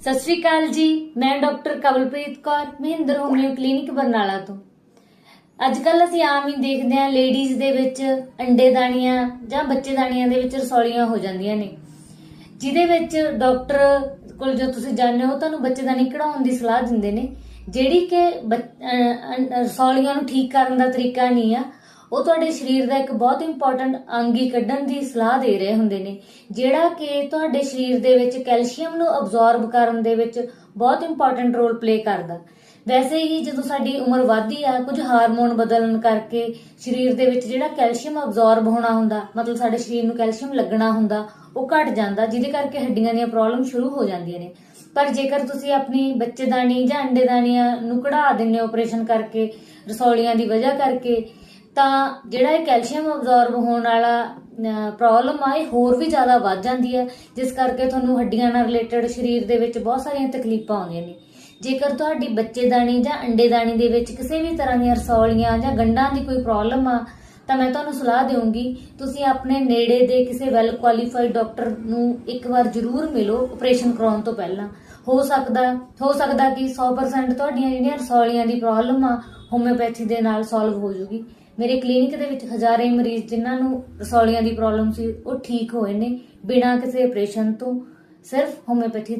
ਸਤਿ ਸ਼੍ਰੀ ਅਕਾਲ ਜੀ, ਮੈਂ doctor Kawalpreet Kaur, Mahinder homeo clinic Barnala ਤੋਂ। ਅੱਜ ਕੱਲ ਅਸੀਂ ਆਮ ਹੀ ਦੇਖਦੇ ਹਾਂ ਲੇਡੀਜ਼ ਦੇ ਵਿੱਚ ਅੰਡੇ ਦਾਣੀਆਂ ਜਾਂ ਬੱਚੇ ਦਾਣੀਆਂ ਦੇ ਵਿੱਚ ਰਸੌਲੀਆਂ ਹੋ ਜਾਂਦੀਆਂ ਨੇ। ਜਿਹਦੇ ਵਿੱਚ ਡਾਕਟਰ ਕੋਲ ਜੋ ਤੁਸੀਂ ਜਾਂਦੇ ਹੋ, ਤੁਹਾਨੂੰ ਬੱਚੇਦਾਨੀ ਕਢਾਉਣ ਦੀ ਸਲਾਹ ਦਿੰਦੇ ਨੇ, ਜਿਹੜੀ ਕਿ ਬੱਚ- ਰਸੌਲੀਆਂ ਨੂੰ ਠੀਕ ਕਰਨ ਦਾ ਤਰੀਕਾ ਨਹੀਂ ਆ ਉਹ ਤੁਹਾਡੇ ਸਰੀਰ ਦਾ ਇੱਕ ਬਹੁਤ ਇੰਪੋਰਟੈਂਟ ਅੰਗ ਹੀ ਕੱਢਣ ਦੀ ਸਲਾਹ ਦੇ ਰਹੇ ਹੁੰਦੇ ਨੇ, ਜਿਹੜਾ ਕਿ ਤੁਹਾਡੇ ਸਰੀਰ ਦੇ ਵਿੱਚ ਕੈਲਸ਼ੀਅਮ ਨੂੰ ਅਬਜ਼ੌਰਬ ਕਰਨ ਦੇ ਵਿੱਚ ਬਹੁਤ ਇੰਪੋਰਟੈਂਟ ਰੋਲ ਪਲੇ ਕਰਦਾ। ਵੈਸੇ ਹੀ ਜਦੋਂ ਸਾਡੀ ਉਮਰ ਵੱਧਦੀ ਆ, ਕੁਝ ਹਾਰਮੋਨ ਬਦਲਣ ਕਰਕੇ ਸਰੀਰ ਦੇ ਵਿੱਚ ਜਿਹੜਾ ਕੈਲਸ਼ੀਅਮ ਅਬਜ਼ੌਰਬ ਹੋਣਾ ਹੁੰਦਾ, ਮਤਲਬ ਸਾਡੇ ਸਰੀਰ ਨੂੰ ਕੈਲਸ਼ੀਅਮ ਲੱਗਣਾ ਹੁੰਦਾ, ਉਹ ਘਟ ਜਾਂਦਾ, ਜਿਹਦੇ ਕਰਕੇ ਹੱਡੀਆਂ ਦੀਆਂ ਪ੍ਰੋਬਲਮ ਸ਼ੁਰੂ ਹੋ ਜਾਂਦੀਆਂ ਨੇ। ਪਰ ਜੇਕਰ ਤੁਸੀਂ ਆਪਣੀ ਬੱਚੇਦਾਨੀ ਜਾਂ ਅੰਡੇਦਾਨੀਆਂ ਨੂੰ ਕਢਾ ਦਿੰਦੇ ਹੋ ਆਪਰੇਸ਼ਨ ਕਰਕੇ, ਰਸੌਲੀਆਂ ਦੀ ਵਜ੍ਹਾ ਕਰਕੇ ਤਾਂ ਜਿਹੜਾ ਇਹ ਕੈਲਸ਼ੀਅਮ ਅਬਜ਼ੌਰਬ ਹੋਣ ਵਾਲਾ ਪ੍ਰੋਬਲਮ ਆ, ਇਹ ਹੋਰ ਵੀ ਜ਼ਿਆਦਾ ਵੱਧ ਜਾਂਦੀ ਹੈ, ਜਿਸ ਕਰਕੇ ਤੁਹਾਨੂੰ ਹੱਡੀਆਂ ਨਾਲ ਰਿਲੇਟਡ ਸਰੀਰ ਦੇ ਵਿੱਚ ਬਹੁਤ ਸਾਰੀਆਂ ਤਕਲੀਫਾਂ ਆਉਂਦੀਆਂ ਨੇ। ਜੇਕਰ ਤੁਹਾਡੀ ਬੱਚੇਦਾਨੀ ਜਾਂ ਅੰਡੇਦਾਨੀ ਦੇ ਵਿੱਚ ਕਿਸੇ ਵੀ ਤਰ੍ਹਾਂ ਦੀਆਂ ਰਸੌਲੀਆਂ ਜਾਂ ਗੰਢਾਂ ਦੀ ਕੋਈ ਪ੍ਰੋਬਲਮ ਆ, ਤਾਂ ਮੈਂ ਤੁਹਾਨੂੰ ਸਲਾਹ ਦੇਵਾਂਗੀ, ਤੁਸੀਂ ਆਪਣੇ ਨੇੜੇ ਦੇ ਕਿਸੇ ਵੈਲ ਕੁਆਲੀਫਾਈਡ ਡਾਕਟਰ ਨੂੰ ਇੱਕ ਵਾਰ ਜ਼ਰੂਰ ਮਿਲੋ ਆਪਰੇਸ਼ਨ ਕਰਾਉਣ ਤੋਂ ਪਹਿਲਾਂ। ਹੋ ਸਕਦਾ ਹੋ ਸਕਦਾ ਕਿ 100% ਤੁਹਾਡੀਆਂ ਜਿਹੜੀਆਂ ਰਸੌਲੀਆਂ ਦੀ ਪ੍ਰੋਬਲਮ ਆ ਹੋਮਿਓਪੈਥੀ ਦੇ ਨਾਲ ਸੋਲਵ ਹੋ ਜੂਗੀ। ਮੇਰੇ ਕਲੀਨਿਕ ਦੇ ਵਿੱਚ ਹਜ਼ਾਰਾਂ ਹੀ ਮਰੀਜ਼ ਜਿਨ੍ਹਾਂ ਨੂੰ ਰਸੌਲੀਆਂ ਦੀ ਪ੍ਰੋਬਲਮ ਸੀ, ਉਹ ਠੀਕ ਹੋਏ ਨੇ, ਬਿਨਾਂ ਕਿਸੇ ਆਪਰੇਸ਼ਨ ਤੋਂ, ਸਿਰਫ ਹੋਮਿਓਪੈਥੀ